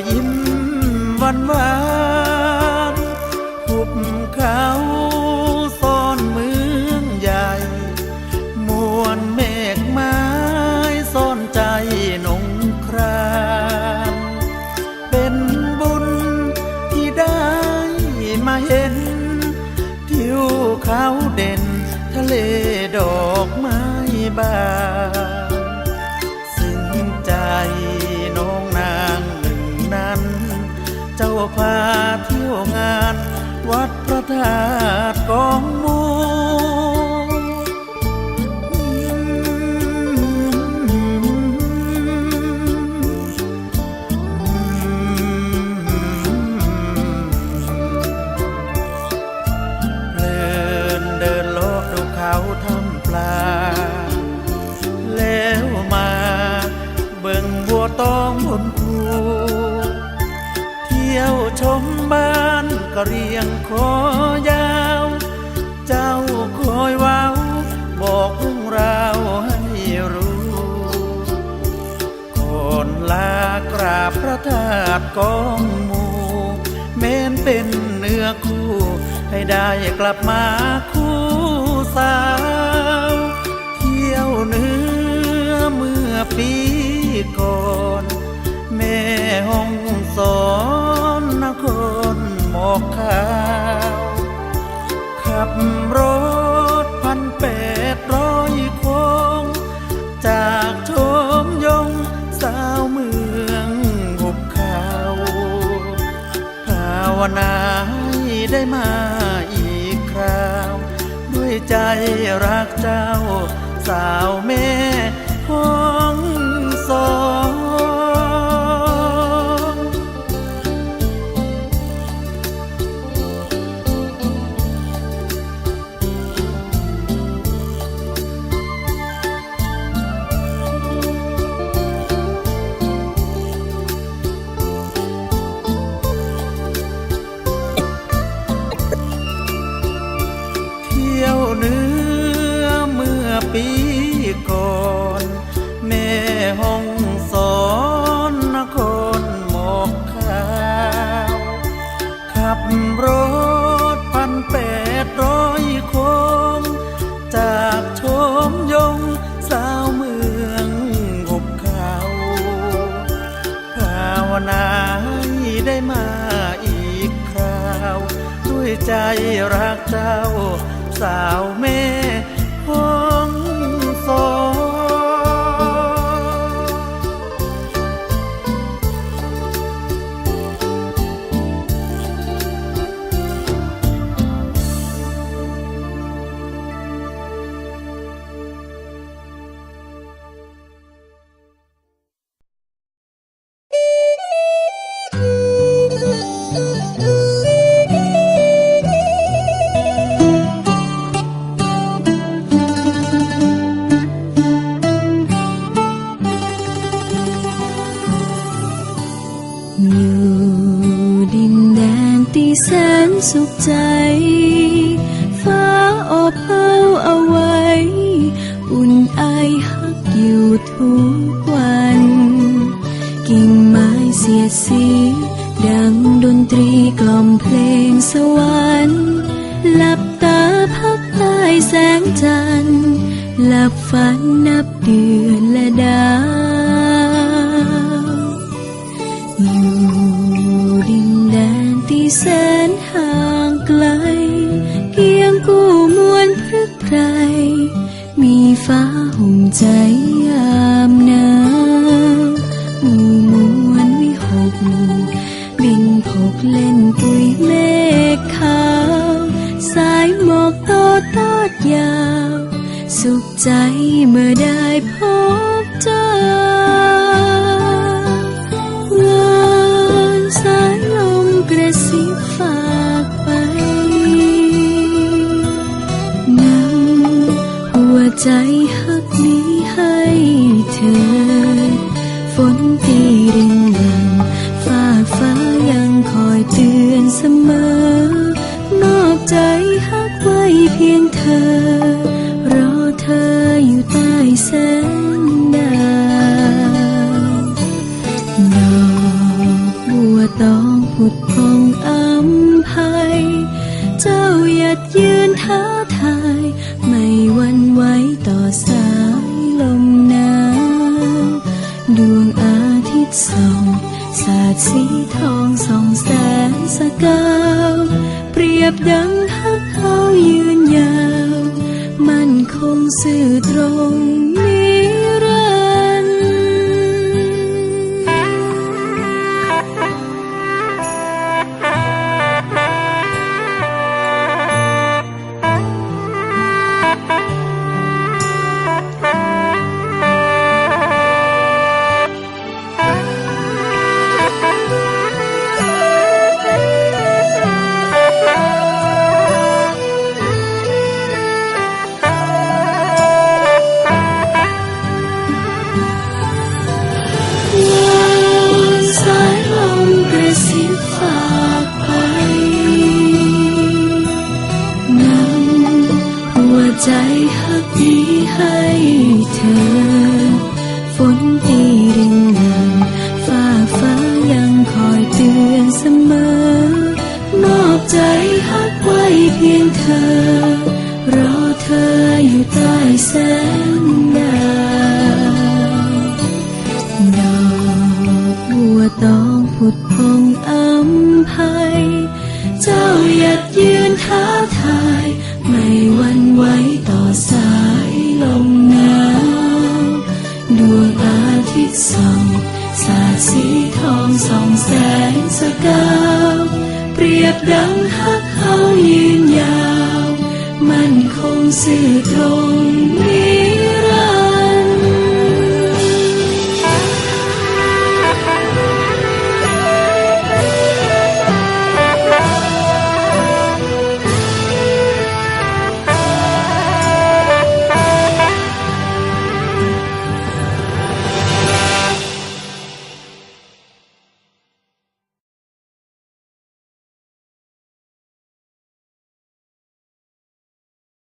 ยยิ้มหวานหวานหุบเขาซ่อนเมืองใหญ่ มวลเมฆไม้ซ่อนใจนงครามเป็นบุญที่ได้มาเห็น ทิวเขาเด่น ทะเลดอกไม้บาน พาเที่ยวงาน วัดพระธาตุกองมู ธาตุกองหมูเม้นเป็นเนื้อคู่ ให้ได้กลับมาคู่สาว เที่ยวเนื้อเมื่อปีก่อน แม่ห้องสอนนครหมอกขา สาวแม่ ก่อนแม่ห้องสอนนครหมอกขาวขับรถพันแปดร้อยโค้งจากชมยงสาวเมืองหุบเขาภาวนาให้ได้มาอีกคราว ด้วยใจรักเจ้าสาวแม่ อยู่ดินแดนที่แสนสุขใจ ฟ้าอบเอาเอาไว้ อุ่นไอฮักอยู่ทุกวัน กิ่งไม้เสียสี ดังดนตรีกล่อมเพลงสวรรค์หลับตาพักใต้แสงจันทร์หลับฝันนับเดือนและดาว ใจยามหนาวหมู่มวลวิหกบินพกเล่นปุยเมฆขาวสายหมอกโตตอดยาว สุขใจเมื่อได้พบเจอวอนสายลมกระซิบฝากไปนำหัวใจ อัมภัย เจ้าหยัดยืนท้าทาย ไม่วันไหวต่อสายลมหนาวดวงอาทิตย์ส่องสาดสีทองส่องแสงสกาวเปรียบดังฮักเขายืนยาว มันคงสื่อตรง อ รอเธออยู่ใต้แสงดาวดอกบัวตองผุดพองอัมภัยเจ้าหยัดยืนท้าทาย ไม่หวันไหวต่อสายลมหนาวดวงอาทิตย์ส่องสาดสีทองส่องแสงสกาวเปรียบดังฮักเขายืนยาว มันคงสื่อตรงนิ